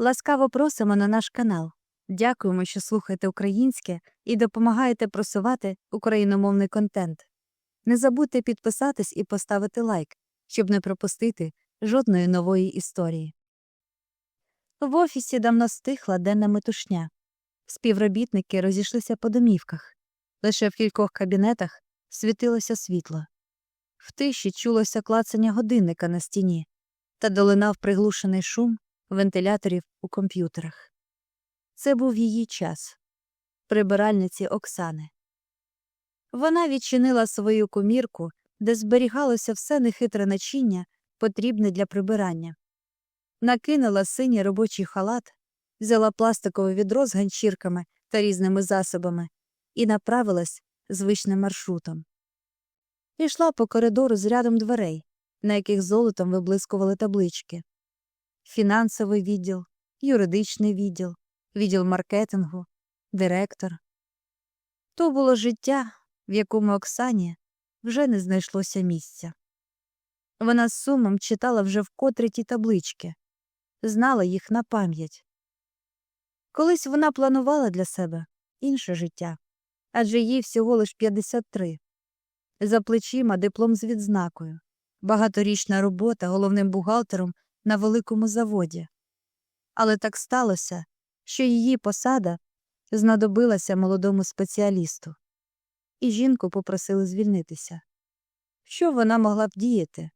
Ласкаво просимо на наш канал. Дякуємо, що слухаєте українське і допомагаєте просувати україномовний контент. Не забудьте підписатись і поставити лайк, щоб не пропустити жодної нової історії. В офісі давно стихла денна метушня. Співробітники розійшлися по домівках. Лише в кількох кабінетах світилося світло. В тиші чулося клацання годинника на стіні та долинав приглушений шум вентиляторів у комп'ютерах. Це був її час прибиральниці Оксани. Вона відчинила свою комірку, де зберігалося все нехитре начиння, потрібне для прибирання. Накинула синій робочий халат, взяла пластикове відро з ганчірками та різними засобами і направилась звичним маршрутом. Пішла по коридору з рядом дверей, на яких золотом виблискували таблички фінансовий відділ, юридичний відділ, відділ маркетингу, директор. То було життя, в якому Оксані вже не знайшлося місця. Вона з сумом читала вже вкотре ті таблички, знала їх на пам'ять. Колись вона планувала для себе інше життя, адже їй всього лиш 53. За плечима диплом з відзнакою, багаторічна робота головним бухгалтером на великому заводі. Але так сталося, що її посада знадобилася молодому спеціалісту, і жінку попросили звільнитися. Що вона могла б діяти?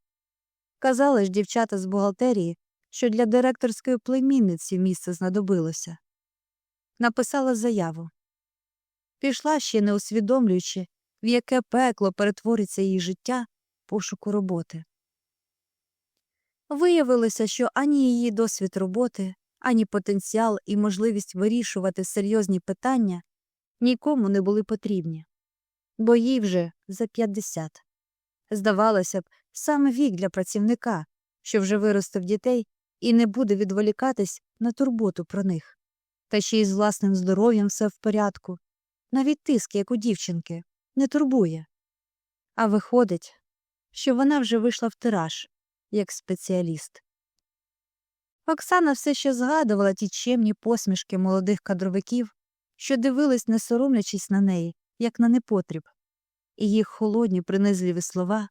Казали ж дівчата з бухгалтерії, що для директорської племінниці місце знадобилося. Написала заяву. Пішла ще не усвідомлюючи, в яке пекло перетвориться її життя пошуку роботи. Виявилося, що ані її досвід роботи, ані потенціал і можливість вирішувати серйозні питання нікому не були потрібні, бо їй вже за 50. Здавалося б, саме вік для працівника, що вже виростив дітей і не буде відволікатись на турботу про них, та ще й з власним здоров'ям все в порядку, навіть тиск, як у дівчинки, не турбує. А виходить, що вона вже вийшла в тираж як спеціаліст. Оксана все ще згадувала ті чемні посмішки молодих кадровиків, що дивились, не соромлячись на неї, як на непотріб, і їх холодні принизливі слова,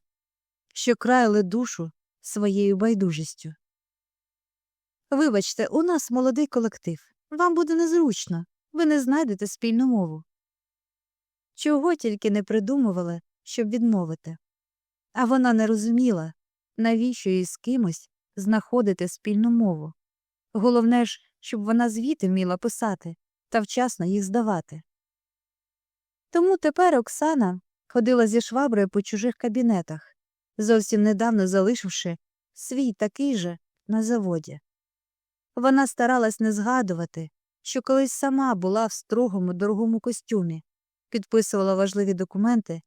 що краяли душу своєю байдужістю. Вибачте, у нас молодий колектив. Вам буде незручно, ви не знайдете спільну мову. Чого тільки не придумували, щоб відмовити. А вона не розуміла, навіщо їй з кимось знаходити спільну мову. Головне ж, щоб вона звіти вміла писати та вчасно їх здавати. Тому тепер Оксана ходила зі шваброю по чужих кабінетах, зовсім недавно залишивши свій такий же на заводі. Вона старалась не згадувати, що колись сама була в строгому дорогому костюмі, підписувала важливі документи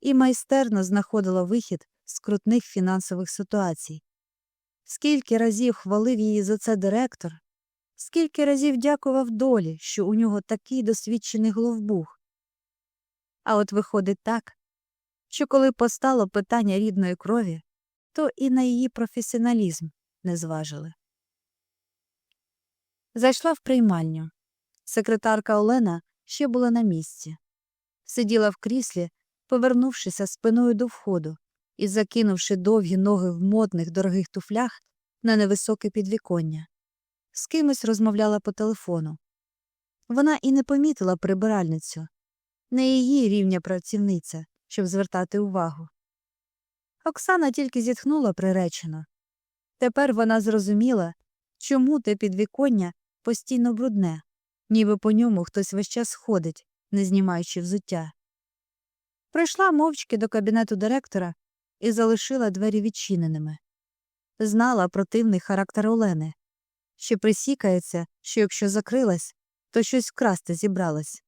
і майстерно знаходила вихід з крутних фінансових ситуацій. Скільки разів хвалив її за це директор, скільки разів дякував долі, що у нього такий досвідчений головбух. А от виходить так, що коли постало питання рідної крові, то і на її професіоналізм не зважили. Зайшла в приймальню. Секретарка Олена ще була на місці. Сиділа в кріслі, повернувшися спиною до входу, і закинувши довгі ноги в модних дорогих туфлях на невисоке підвіконня. З кимось розмовляла по телефону. Вона і не помітила прибиральницю, не її рівня працівниця, щоб звертати увагу. Оксана тільки зітхнула приречено. Тепер вона зрозуміла, чому те підвіконня постійно брудне, ніби по ньому хтось весь час ходить, не знімаючи взуття. Прийшла мовчки до кабінету директора і залишила двері відчиненими. Знала противний характер Олени, що присікається, що якщо закрилась, то щось вкрасти зібралась.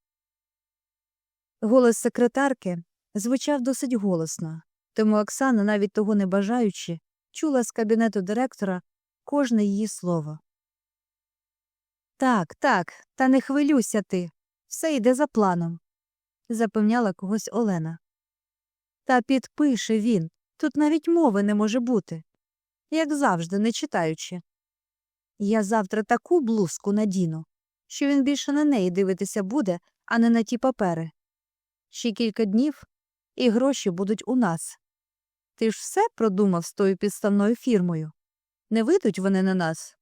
Голос секретарки звучав досить голосно, тому Оксана, навіть того не бажаючи, чула з кабінету директора кожне її слово. Так, так, та не хвилюйся ти. Все йде за планом, запевняла когось Олена. Та підпише він, Тут навіть мови не може бути, як завжди, не читаючи. Я завтра таку блузку надіну, що він більше на неї дивитися буде, а не на ті папери. Ще кілька днів, і гроші будуть у нас. Ти ж все продумав з тою підставною фірмою. Не вийдуть вони на нас.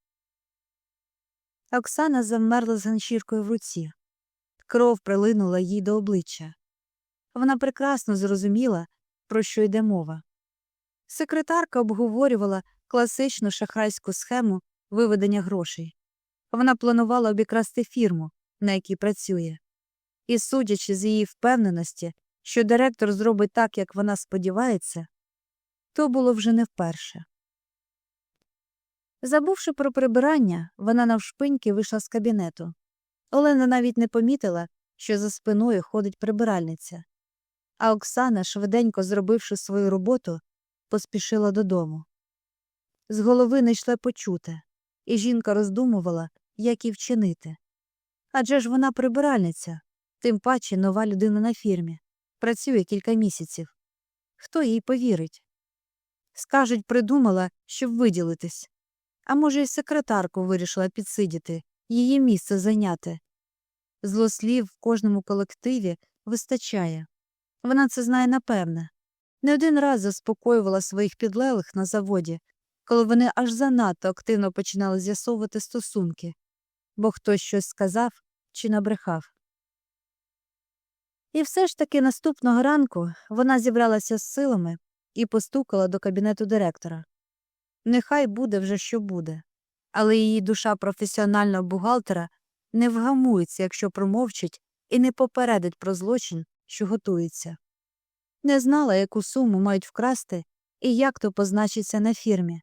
Оксана завмерла з ганчіркою в руці. Кров прилинула їй до обличчя. Вона прекрасно зрозуміла, про що йде мова. Секретарка обговорювала класичну шахрайську схему виведення грошей. Вона планувала обікрасти фірму, на якій працює. І, судячи з її впевненості, що директор зробить так, як вона сподівається, то було вже не вперше. Забувши про прибирання, вона навшпиньки вийшла з кабінету. Олена навіть не помітила, що за спиною ходить прибиральниця. А Оксана, швиденько зробивши свою роботу, поспішила додому. З голови не йшло почуте, і жінка роздумувала, як і вчинити. Адже ж вона прибиральниця, тим паче нова людина на фірмі, працює кілька місяців. Хто їй повірить? Скажуть, придумала, щоб виділитись. А може, й секретарку вирішила підсидіти, її місце зайняти. Злослів в кожному колективі вистачає. Вона це знає напевне. Не один раз заспокоювала своїх підлеглих на заводі, коли вони аж занадто активно починали з'ясовувати стосунки, бо хтось щось сказав чи набрехав. І все ж таки наступного ранку вона зібралася з силами і постукала до кабінету директора. Нехай буде вже що буде, але її душа професіонального бухгалтера не вгамується, якщо промовчить і не попередить про злочин, що готується. Не знала, яку суму мають вкрасти і як то позначиться на фірмі.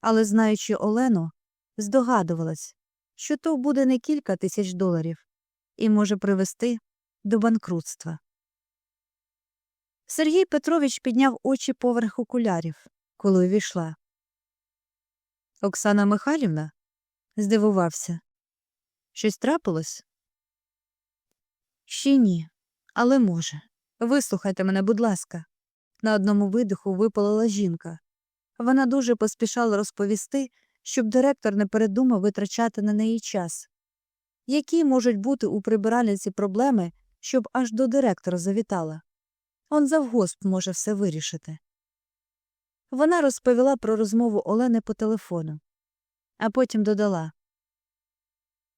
Але, знаючи Олену, здогадувалась, що то буде не кілька тисяч доларів і може привести до банкрутства. Сергій Петрович підняв очі поверх окулярів, коли увійшла. Оксана Михайлівна? здивувався. Щось трапилось? Ще ні, але може. Вислухайте мене, будь ласка. На одному видиху випалила жінка. Вона дуже поспішала розповісти, щоб директор не передумав витрачати на неї час. Які можуть бути у прибиральниці проблеми, щоб аж до директора завітала? Он завгосп може все вирішити. Вона розповіла про розмову Олени по телефону, а потім додала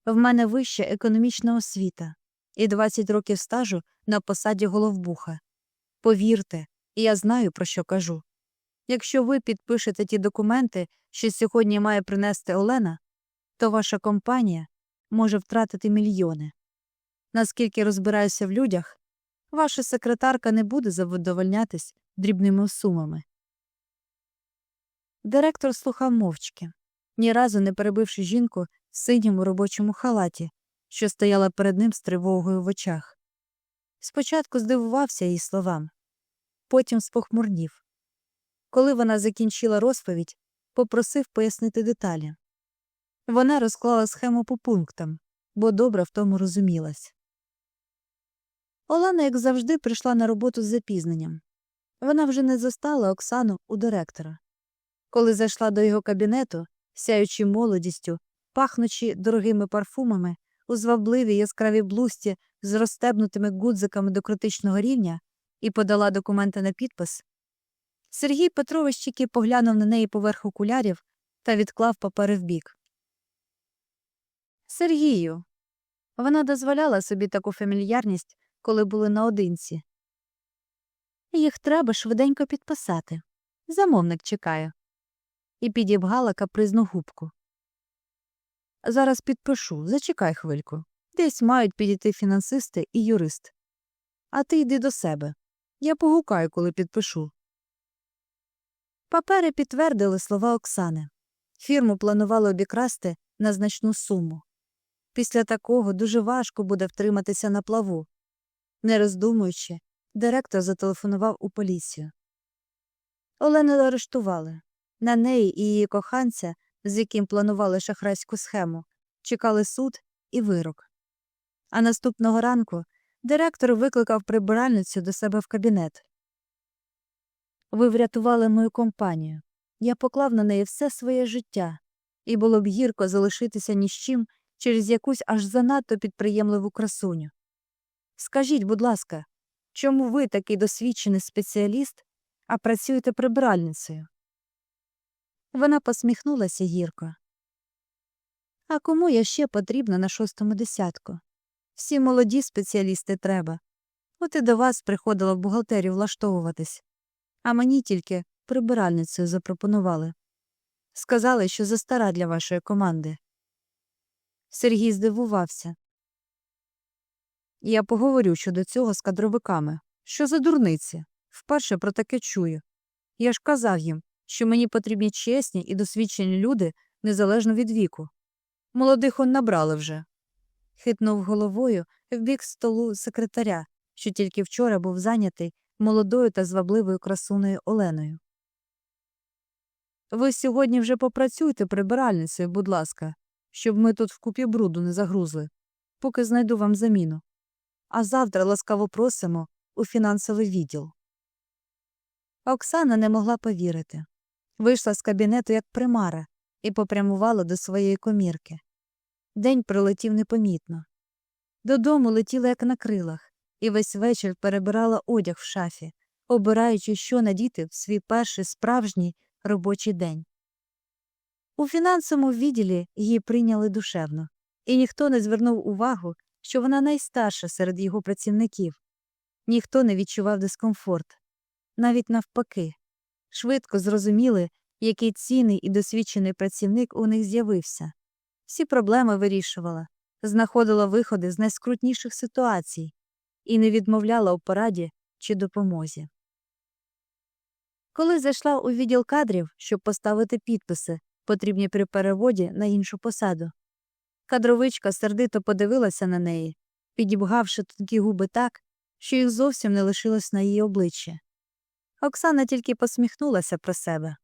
В мене вища економічна освіта і 20 років стажу на посаді головбуха. Повірте, я знаю, про що кажу. Якщо ви підпишете ті документи, що сьогодні має принести Олена, то ваша компанія може втратити мільйони. Наскільки розбираюся в людях, ваша секретарка не буде задовольнятись дрібними сумами. Директор слухав мовчки, ні разу не перебивши жінку в синьому робочому халаті, що стояла перед ним з тривогою в очах. Спочатку здивувався її словам, потім спохмурнів. Коли вона закінчила розповідь, попросив пояснити деталі. Вона розклала схему по пунктам, бо добре в тому розумілась. Олена, як завжди, прийшла на роботу з запізненням. Вона вже не застала Оксану у директора. Коли зайшла до його кабінету, сяючи молодістю, пахнучи дорогими парфумами, у звабливій яскравій блузці з розстебнутими гудзиками до критичного рівня і подала документи на підпис, Сергій Петрович тільки поглянув на неї поверх окулярів та відклав папери вбік. Сергію. Вона дозволяла собі таку фамільярність, коли були наодинці. Їх треба швиденько підписати. Замовник чекає. І підібгала капризну губку. Зараз підпишу, зачекай хвильку. Десь мають підійти фінансисти і юрист. А ти йди до себе. Я погукаю, коли підпишу. Папери підтвердили слова Оксани. Фірму планували обікрасти на значну суму. Після такого дуже важко буде втриматися на плаву. Не роздумуючи, директор зателефонував у поліцію. Олену арештували. На неї і її коханця, з яким планували шахрайську схему, чекали суд і вирок. А наступного ранку директор викликав прибиральницю до себе в кабінет. Ви врятували мою компанію. Я поклав на неї все своє життя. і було б гірко залишитися ні з чим через якусь аж занадто підприємливу красуню. Скажіть, будь ласка, чому ви такий досвідчений спеціаліст, а працюєте прибиральницею? Вона посміхнулася гірко. А кому я ще потрібна на шостому десятку? Всі молоді спеціалісти треба. От і до вас приходила в бухгалтерію влаштовуватись, а мені тільки прибиральницею запропонували. Сказали, що застара для вашої команди. Сергій здивувався. Я поговорю щодо цього з кадровиками. Що за дурниці? Вперше про таке чую. Я ж казав їм, що мені потрібні чесні і досвідчені люди незалежно від віку. Молодих он набрали вже. Хитнув головою в бік столу секретаря, що тільки вчора був зайнятий молодою та звабливою красуною Оленою. Ви сьогодні вже попрацюйте прибиральницею, будь ласка, щоб ми тут вкупі бруду не загрузли, поки знайду вам заміну. А завтра ласкаво просимо у фінансовий відділ. Оксана не могла повірити. Вийшла з кабінету як примара і попрямувала до своєї комірки. День пролетів непомітно. Додому летіла як на крилах, і весь вечір перебирала одяг в шафі, обираючи, що надіти в свій перший справжній робочий день. У фінансовому відділі її прийняли душевно, і ніхто не звернув увагу, що вона найстарша серед його працівників. Ніхто не відчував дискомфорт. Навіть навпаки, швидко зрозуміли, який цінний і досвідчений працівник у них з'явився. Всі проблеми вирішувала, знаходила виходи з найскрутніших ситуацій і не відмовляла у пораді чи допомозі. Коли зайшла у відділ кадрів, щоб поставити підписи, потрібні при переводі на іншу посаду, кадровичка сердито подивилася на неї, підібгавши тонкі губи так, що їх зовсім не лишилось на її обличчі. Оксана тільки посміхнулася про себе.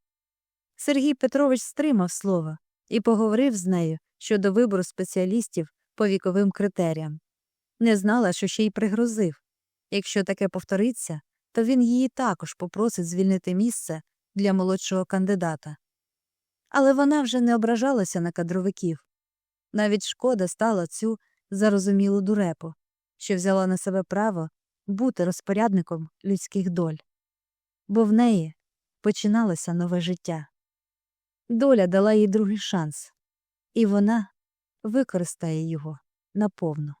Сергій Петрович стримав слово і поговорив з нею щодо вибору спеціалістів по віковим критеріям. Не знала, що ще й пригрозив. Якщо таке повториться, то він її також попросить звільнити місце для молодшого кандидата. Але вона вже не ображалася на кадровиків. Навіть шкода стала цю зарозумілу дурепу, що взяла на себе право бути розпорядником людських доль. Бо в неї починалося нове життя. Доля дала їй другий шанс, і вона використає його наповну.